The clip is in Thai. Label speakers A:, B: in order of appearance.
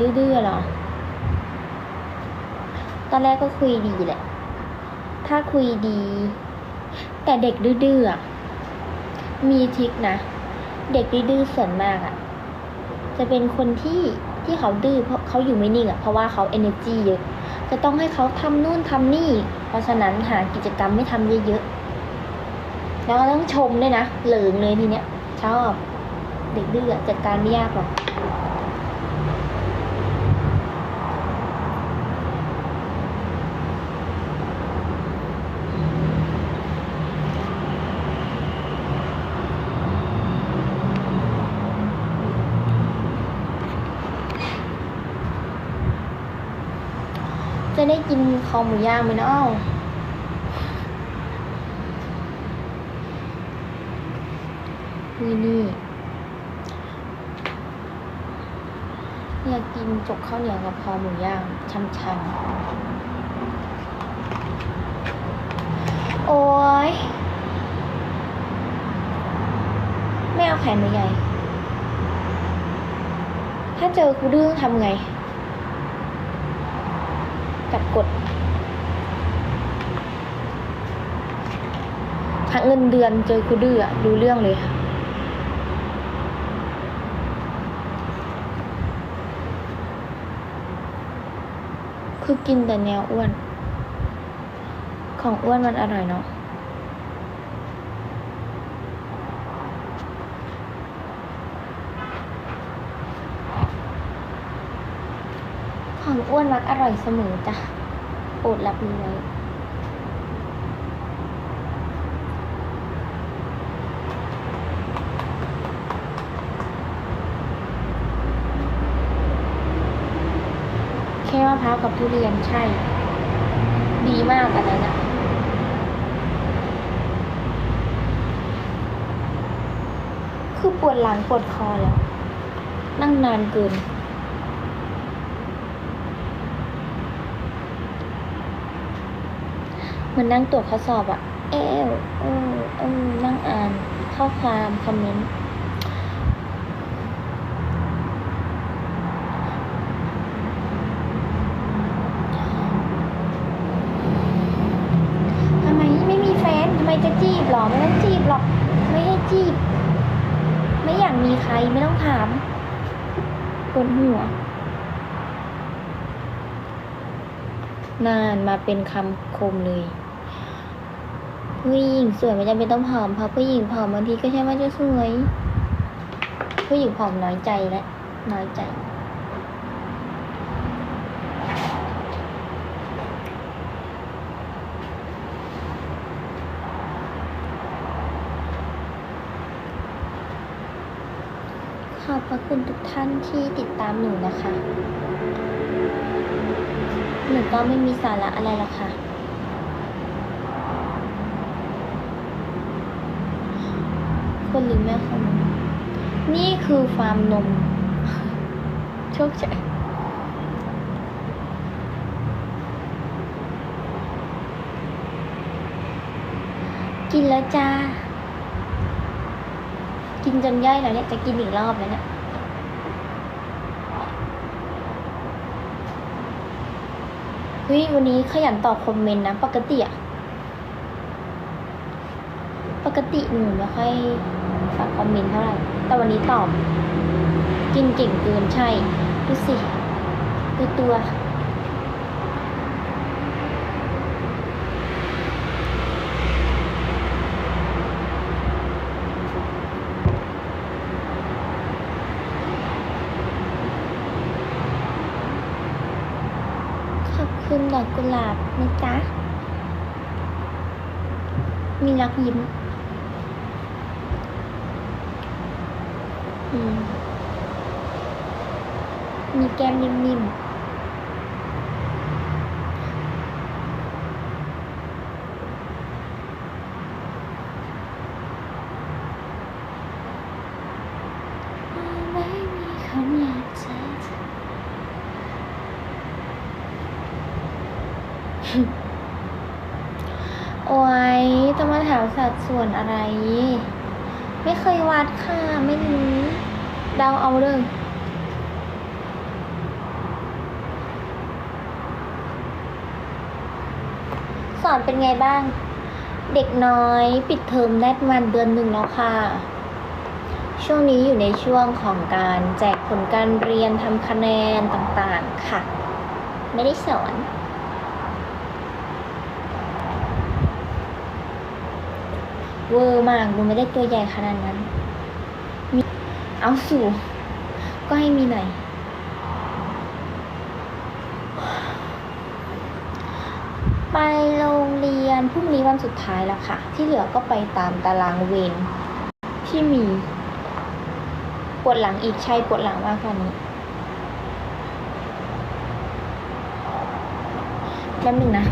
A: ดื้อๆหรอ ตอนแรกก็คุยดีแหละ ถ้าคุยดี แต่เด็กดื้อๆมีทิกนะ เด็กดื้อๆส่วนมากอะจะเป็นคนที่ที่เขาดื้อเพราะเขาอยู่ไม่นิ่งอะเพราะว่าเขา energy เยอะ จะต้องให้เขาทำนู่นทำนี่ เพราะฉะนั้นหากิจกรรมไม่ทำเยอะๆ แล้วก็ต้องชมด้วยนะ เหลิงเลยทีเนี้ยชอบเด็กดื้อจัดการไม่ยากหรอก ได้กินคอหมูย่างไหมเนาะนี่นี่อยากกินจกข้าวเหนียวกับคอหมูย่างช่ำๆ โอ้ยไม่เอาแขนหนูใหญ่ถ้าเจอครูดื้อทำไง จับกดหักเงินเดือนเจอคูดื้อดูเรื่องเลยค่ะคือกินแต่แนวอ้วน ของอ้วนมันอร่อยเนาะ ของอ้วนมักอร่อยเสมอจ้ะโปรดรับรู้ไว้แค่มะพร้าวกับทุเรียนใช่ ดีมากอันนั้นอะคือปวดหลังปวดคอแล้ว นั่งนานเกิน เห มือนนั่งตรวจข้อสอบอะเออเออเออนั่งอ่านข้อความคอมเมนต์ทำไมไม่มีแฟนทำไมจะจีบหรอ ไม่ต้องจีบหรอก ไม่ให้จีบ ไม่อยากมีใครไม่ต้องถามปวดหัวนานมาเป็นคำคมเลย ผู้หญิงสวยไม่จำเป็นต้องผอมเพราะผู้หญิงผอมบางทีก็ใช่ว่าจะสวย ผู้หญิงผอมน้อยใจและน้อยใจขอบพระคุณทุกท่านที่ติดตามหนูนะคะ หนูก็ไม่มีสาระอะไรหรอกค่ะ คนหรือแม่คนนนี่คือฟาร์มนมโชคชัยกินแล้วจ้า กินจนย่อยแล้วเนี่ย จะกินอีกรอบแล้วเนี่ยเฮ้ยวันนี้ขยันตอบคอมเมนต์นะ ปกติอะปกติหนูไม่ค่อย ตอบคอมเมนต์เท่าไหร่ แต่วันนี้ตอบ กินเก่งเกินใช่ ดูสิดูตัว ขอบคุณดอกกุหลาบนะจ๊ะ มีรักยิ้ม มีแก้มนิ่มๆไม่มีคนอยากเจออโอ้ยจะมาถามสัดส่วนอะไร ไม่เคยวัดค่ะ ไม่รู้ ดาวเอาเด้อสอนเป็นไงบ้าง เด็กน้อยปิดเทอมได้ประมาณเดือนหนึ่งแล้วค่ะ ช่วงนี้อยู่ในช่วงของการแจกผลการเรียนทำคะแนนต่างๆค่ะ ไม่ได้สอนเวอร์มากดูไม่ได้ตัวใหญ่ขนาดนั้น เอาสู่ ก็ให้มีหน่อย ไปโรงเรียนพรุ่งนี้วันสุดท้ายแล้วค่ะ ที่เหลือก็ไปตามตารางเวรที่มี ปวดหลังอีกใช่ปวดหลังมากกว่านี้แป๊บนึงนะ